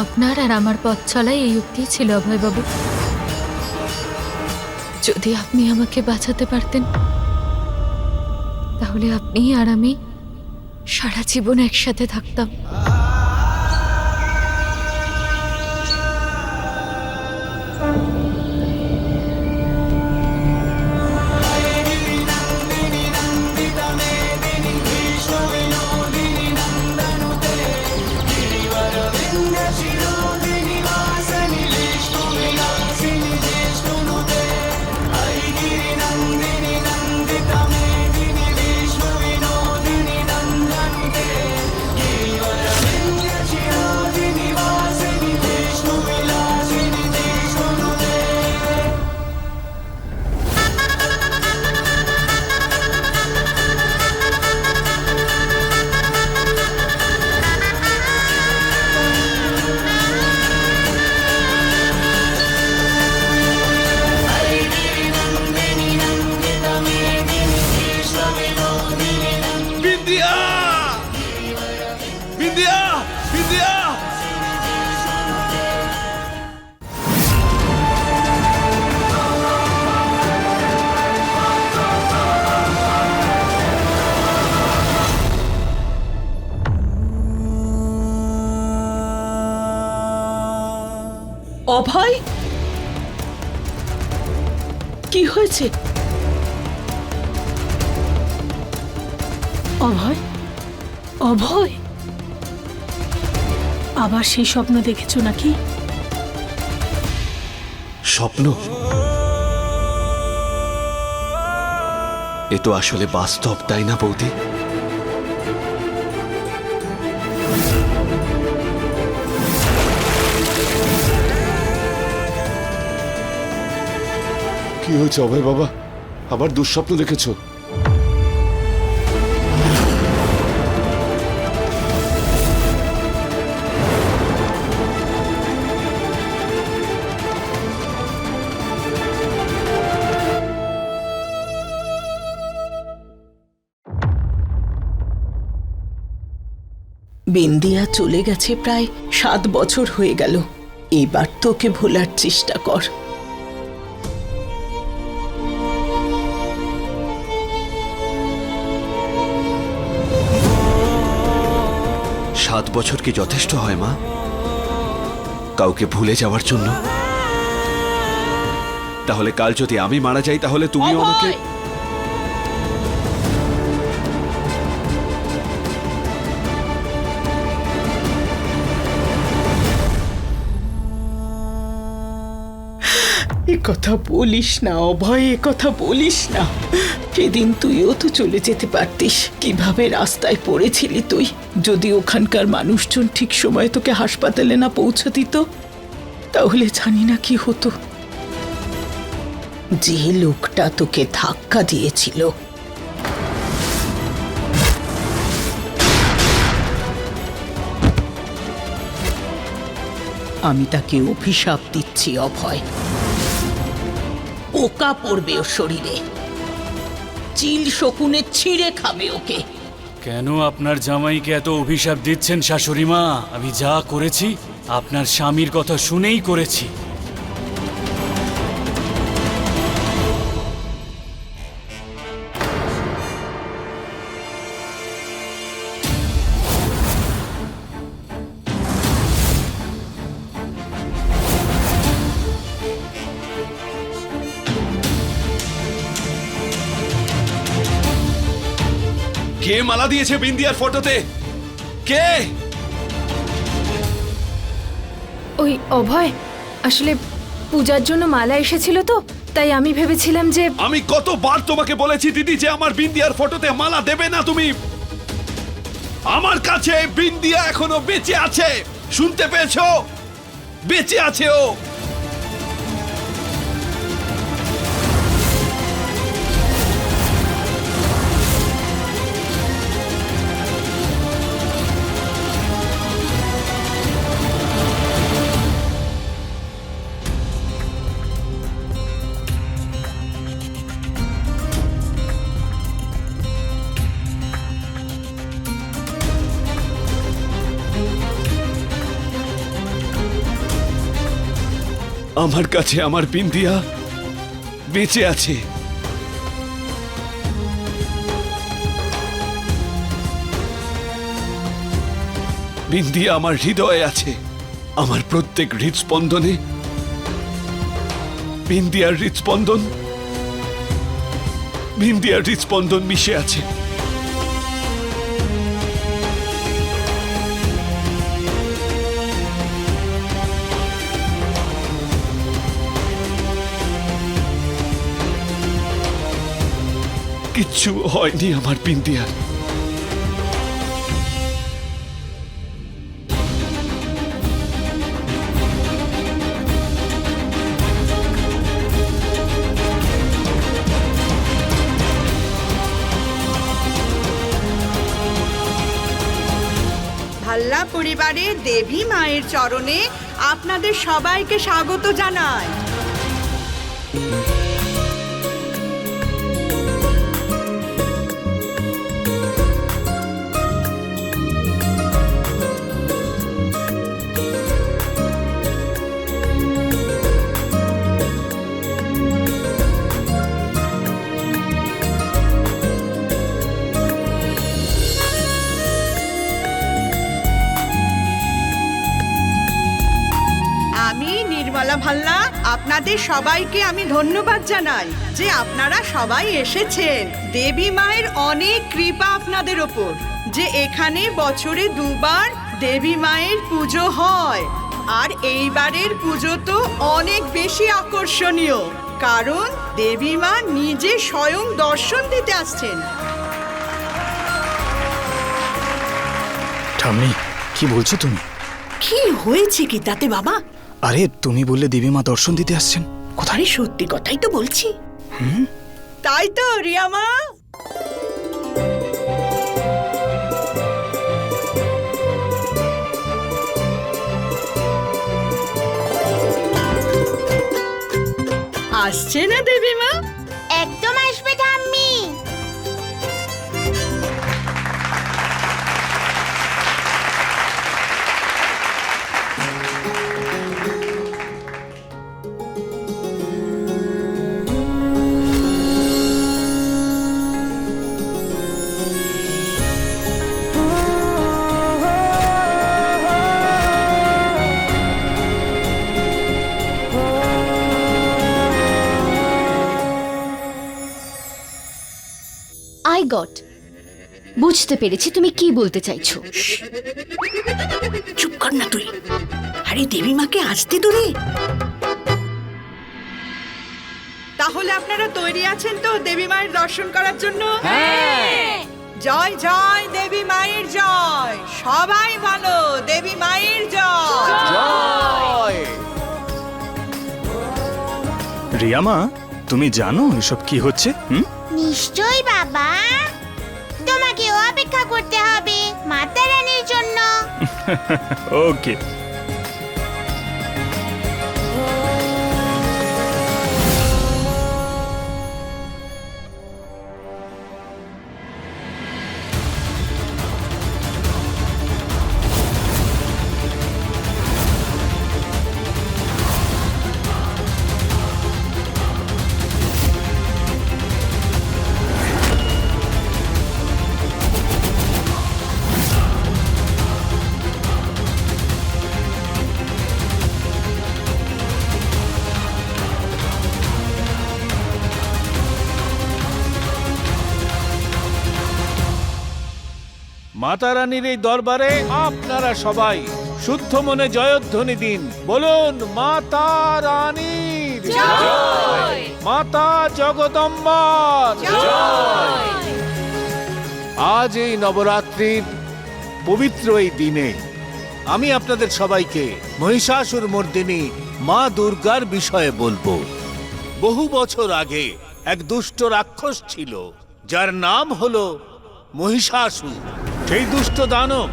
আপনার আর আমার পথ চলাই এই উক্তি ছিল, অভয়বাবু। যদি আপনি আমাকে বাঁচাতে পারতেন, তাহলে আপনি আর আমি সারা জীবন একসাথে থাকতাম। অভয়? অভয়? আবার সেই স্বপ্ন দেখেছ নাকি? স্বপ্ন? এ তো আসলে বাস্তব তাই না বৌদি? কি হয়েছে অভয় বাবা? আবার দুঃস্বপ্ন দেখেছ? বিন্দিয়া চলে গেছে প্রায় সাত বছর হয়ে গেল। এবার তোকে ভোলার চেষ্টা কর। সাত বছর কি যথেষ্ট হয় মা? কাউকে ভুলে যাওয়ার জন্য? তাহলে কাল যদি আমি মারা যাই তাহলে তুমি আমাকে এ কথা বলিস না, অভয়, এ কথা বলিস না। সেদিন তুইও তো চলে যেতে পারতিস। কীভাবে রাস্তায় পড়েছিলি তুই? যদি ওখানকার মানুষজন ঠিক সময় তোকে হাসপাতালে না পৌঁছে দিত তাহলে জানি না কি হতো। যে লোকটা তোকে ধাক্কা দিয়েছিল। আমি তাকে অভিশাপ দিচ্ছি, অভয়। পোকা পড়বে ওর শরীরে। চিল শকুনে ছিঁড়ে খাবে ওকে। কেন আপনার জামাইকে এত অভিশাপ দিচ্ছেন শাশুড়ি মা আমি যা করেছি, আপনার স্বামীর কথা শুনেই করেছি। মালা দিয়েছে বিন্দিয়ার ফটোতে। কে? ওই অভয় আসলে পূজার জন্য মালা এসেছিল তো তাই আমি ভেবেছিলাম যে আমি কতবার তোমাকে বলেছি দিদি যে আমার বিন্দিয়ার ফটোতে মালা দেবে না তুমি। আমার কাছে বিন্দিয়া এখনও বেঁচে আছে। শুনতে পেয়েছ? বেঁচে আছে ও। আমার কাছে আমার বিন্দিয়া বেঁচে আছে। বিন্দিয়া আমার হৃদয়ে আছে। আমার প্রত্যেক হৃদস্পন্দনে। বিন্দিয়ার হৃদস্পন্দন বিন্দিয়ার হৃদস্পন্দন মিশে আছে। কিচ্ছু হয়নি আমার বিন্দিয়ার ভাল্লা পরিবারের দেবী মায়ের চরণে আপনাদের সবাইকে স্বাগত জানাই। নির্মলা ভাল্লা আপনাদের সবাইকে আমি ধন্যবাদ জানাই যে আপনারা সবাই এসেছেন। দেবী মায়ের অনেক কৃপা আপনাদের ওপর যে এখানে বছরে দুবার দেবী মায়ের পুজো হয়। আর এইবারের পুজো তো অনেক বেশি আকর্ষণীয় কারণ দেবী মা নিজে স্বয়ং দর্শন দিতে আসছেন। ঠাম্মি কি বলছো তুমি? কি হয়েছে কি তাতে বাবা? আরে তুমি বললে দেবী মা দর্শন দিতে আসছেন। কোথায় আরে সত্যি কথাই তো বলছি। তাই তো রিয়ামা। আসছে না দেবী আই গট বুঝতে পেরেছি তুমি কি বলতে চাইছো। চুপ কর না তুই। আরে দেবী মাকে আসতে তো রে। তাহলে আপনারা তৈরি আছেন তো দেবী মায়ের দর্শন করার জন্য? জয় জয় দেবী মায়ের জয়। সবাই ভালো দেবী মায়ের জয়। রিয়ামা তুমি জানো এসব কি হচ্ছে হুম? নিশ্চয়ই হবে মাতা রানীর এই দরবারে আপনারা সবাই শুদ্ধ মনে জয়ধ্বনি দিন। বলুন মাতা মাতা জগদম্বার। আজ এই নবরাত্রির পবিত্র এই দিনে আমি আপনাদের সবাইকে মহিষাসুর মর্দিনী মা দুর্গার বিষয়ে বলব। বহু বছর আগে এক দুষ্ট রাক্ষস ছিল যার নাম হলো মহিষাসুর। সেই দুষ্ট দানব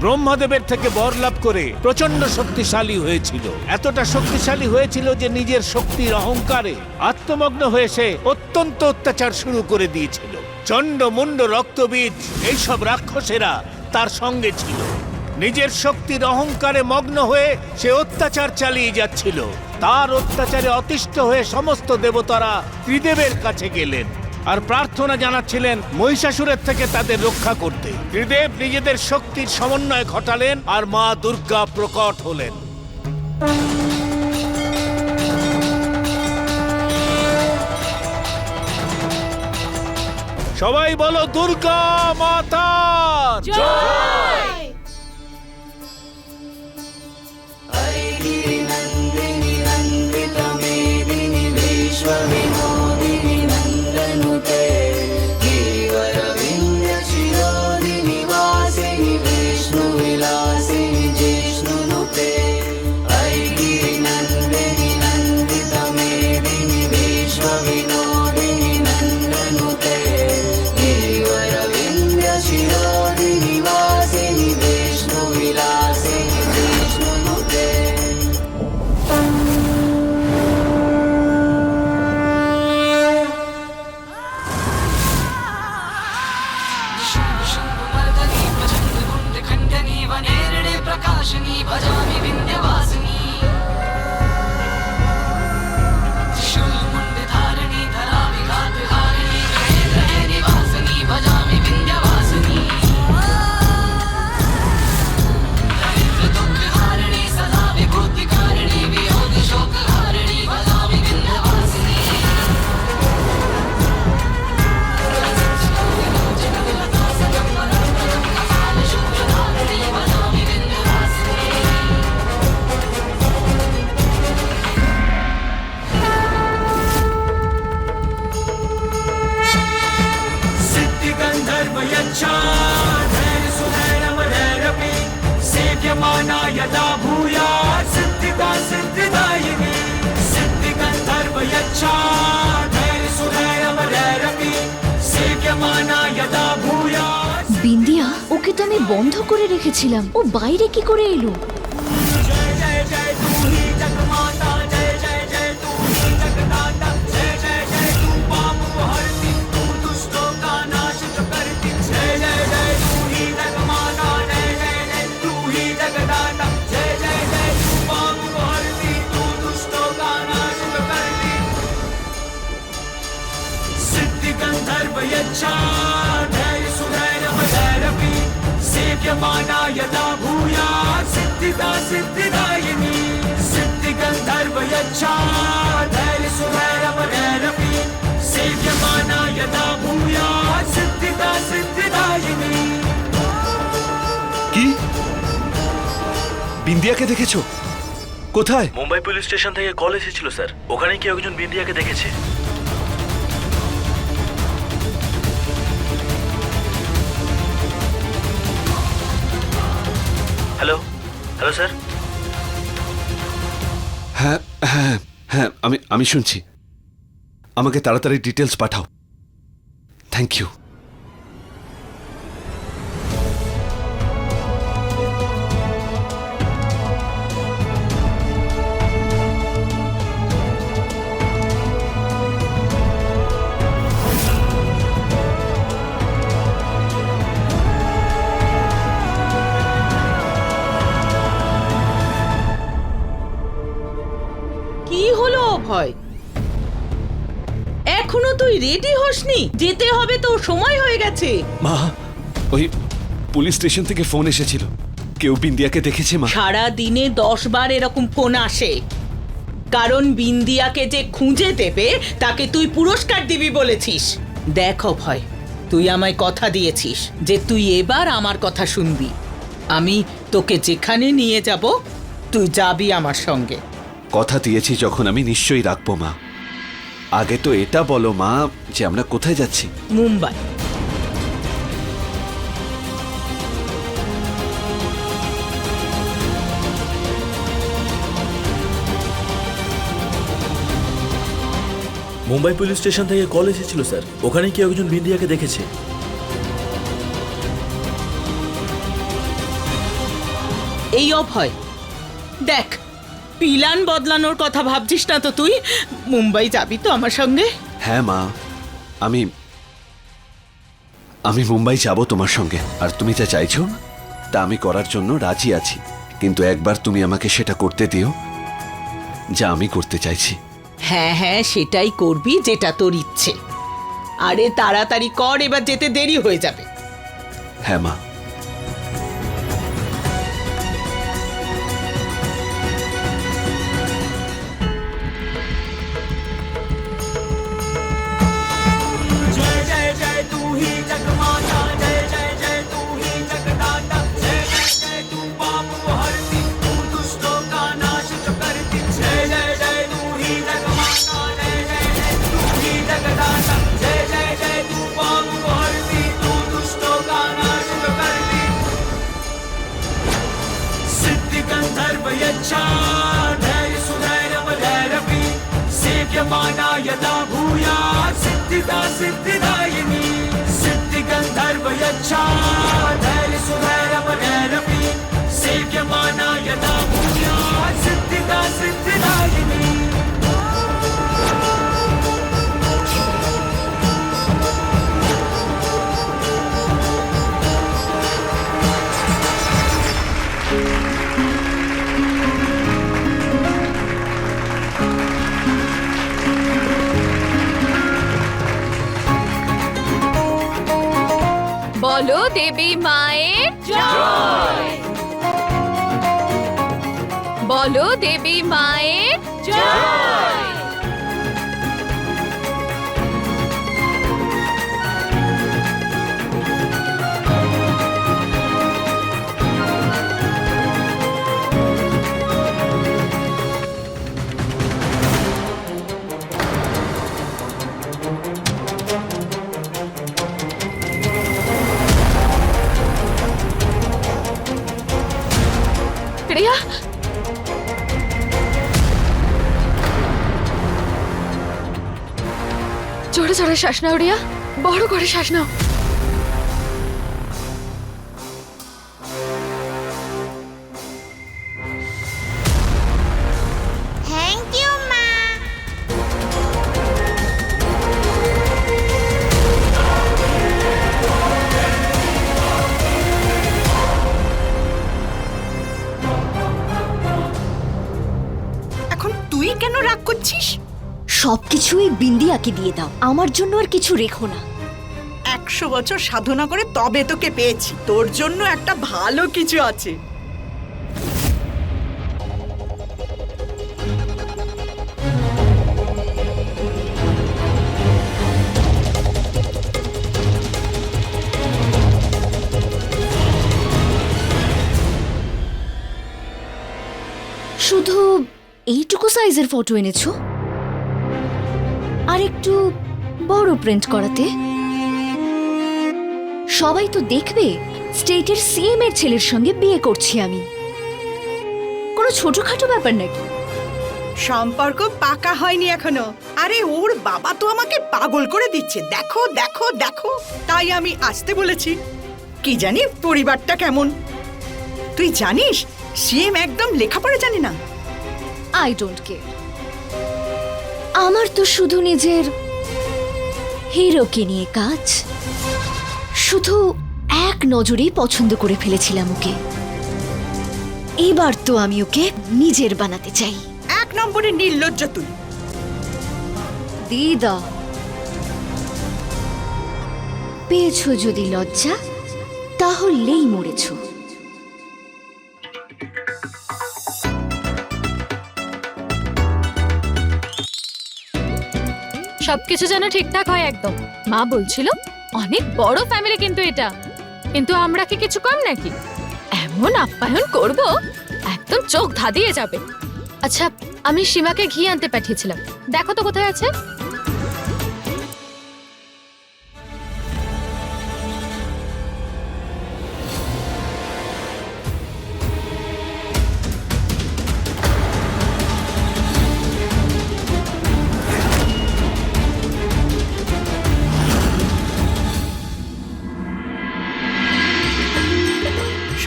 ব্রহ্মদেবের থেকে বর লাভ করে প্রচণ্ড শক্তিশালী হয়েছিল। এতটা শক্তিশালী হয়েছিল যে নিজের শক্তির অহংকারে আত্মমগ্ন হয়ে সে অত্যন্ত অত্যাচার শুরু করে দিয়েছিল। চণ্ড মুন্ড রক্তবীজ এইসব রাক্ষসেরা তার সঙ্গে ছিল। নিজের শক্তির অহংকারে মগ্ন হয়ে সে অত্যাচার চালিয়ে যাচ্ছিল। তার অত্যাচারে অতিষ্ঠ হয়ে সমস্ত দেবতারা ত্রিদেবের কাছে গেলেন। আর প্রার্থনা জানাচ্ছিলেন মহিষাসুরের থেকে তাদের রক্ষা করতে। ত্রিদেব নিজেদের শক্তির সমন্বয় ঘটালেন আর মা দুর্গা প্রকট হলেন। সবাই বলো, দুর্গা মাতা জয়! আমি বন্ধ করে রেখেছিলাম। ও বাইরে কি করে এলো? सेव्यमाना यदा भूयात् सिद्धिदा सिद्धिदायिनी सिद्धि गंधर्व यच्छा धैर्य सुधैर्य भैरवी सेव्यमाना यदा भूयात् सिद्धिदा सिद्धिदायिनी কি বিন্দিয়াকে দেখেছো কোথায় মুম্বাই পুলিশ স্টেশন থেকে কল এসেছিল স্যার ওখানে কেউ একজন বিন্দিয়াকে দেখেছে হ্যালো স্যার হ্যাঁ হ্যাঁ হ্যাঁ আমি আমি শুনছি। আমাকে তাড়াতাড়ি ডিটেলস পাঠাও। থ্যাংক ইউ এখনও তুই রেডি হসনি? যেতে হবে তো সময় হয়ে গেছে। মা ওই পুলিশ স্টেশন থেকে ফোন এসেছিল। কেউ বিন্দিয়াকে দেখেছে মা? সারা দিনে দশ বার এরকম ফোন আসে। কারণ বিন্দিয়াকে যে খুঁজে দেবে তাকে তুই পুরস্কার দিবি বলেছিস। দেখ ভয় তুই আমায় কথা দিয়েছিস যে তুই এবার আমার কথা শুনবি। আমি তোকে যেখানে নিয়ে যাব তুই যাবি আমার সঙ্গে। কথা দিয়েছি যখন আমি নিশ্চয়ই রাখব মা। আগে তো এটা বলো মা যে আমরা কোথায় যাচ্ছি। মুম্বাই। মুম্বাই পুলিশ স্টেশন থেকে কল এসেছিল স্যার। ওখানে কেউ একজন বিন্দিয়াকে দেখেছে। এই অভয়। দেখ পিলান বদলানোর কথা ভাবছিস না তো তুই? মুম্বাই যাবি তো আমার সঙ্গে? হ্যাঁ মা। আমি আমি মুম্বাই যাব তোমার সঙ্গে। আর তুমি যা চাইছো তা আমি করার জন্য রাজি আছি। কিন্তু একবার তুমি আমাকে সেটা করতে দিও যা আমি করতে চাইছি। হ্যাঁ হ্যাঁ সেটাই করবি যেটা তোর ইচ্ছে। আরে তাড়াতাড়ি কর এবার যেতে দেরি হয়ে যাবে। হ্যাঁ মা। सिद्धिदा सिद्धिदायिनी सिद्धि गंधर्व यच्छा धैर्य सुधैर्य भैरवी सेव्यमाना यदा भूया सिद्धिदा सिद्धिदायिनी দেবী মায়ের জয়। বলো দেবী মায়ের জয়। জোরে জোরে শ্বাস নাও রিয়া। বড় করে শ্বাস নাও। থ্যাংক ইউ মা এখন তুই কেন রাগ করছিস? সবকিছুই বিন্দিয়াকে দিয়ে দাও। আমার জন্য আর কিছু রেখো না। একশো বছর সাধনা করে তবে তোকে পেয়েছি। তোর জন্য একটা ভালো কিছু আছে। শুধু এইটুকু সাইজের ফটো এনেছো? আর একটু বড় প্রিন্ট করাতে। সবাই তো দেখবে স্টেটের সিএম এর ছেলের সঙ্গে বিয়ে করছি আমি। কোনো ছোটখাটো ব্যাপার নাকি? সম্পর্ক পাকা হয়নি এখনও। আরে ওর বাবা তো আমাকে পাগল করে দিচ্ছে। দেখো দেখো দেখো। তাই আমি আসতে বলেছি। কি জানি পরিবারটা কেমন। তুই জানিস সিএম একদম লেখাপড়া জানে না। আই ডোন্ট কেয়ার আমার তো শুধু নিজের হিরোকে নিয়ে কাজ। শুধু এক নজরেই পছন্দ করে ফেলেছিলাম ওকে। এবার তো আমি ওকে নিজের বানাতে চাই। এক নম্বরে নির্লজ্জ তুই। দিদা পেয়েছ যদি লজ্জা তাহলেই মরেছো। সবকিছু যেন ঠিকঠাক হয় একদম। মা বলছিল, অনেক বড় ফ্যামিলি কিন্তু এটা। কিন্তু আমরা কি কিছু কম নাকি? এমন আপ্যায়ন করব, একদম চোখ ধাঁধিয়ে যাবে। আচ্ছা আমি সীমাকে ঘি আনতে পাঠিয়েছিলাম। দেখো তো কোথায় আছে?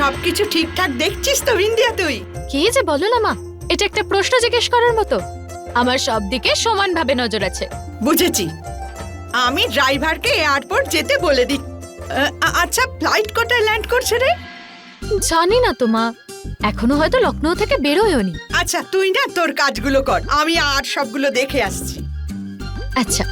সবকিছু ঠিকঠাক দেখছিস তো বিন্দিয়া তুই? কি যে বলো না মা এটা একটা প্রশ্ন জিজ্ঞেস করার মতো। আমার সব দিকে সমানভাবে নজর আছে। বুঝেছি। আমি ড্রাইভারকে এয়ারপোর্ট যেতে বলে দিই আচ্ছা ফ্লাইট কোথায় ল্যান্ড করছে রে? জানি না তো মা এখনও হয়তো লখনৌ থেকে বেরোয়নি। আচ্ছা তুই না তোর কাজগুলো কর আমি আর সবগুলো দেখে আসছি। আচ্ছা।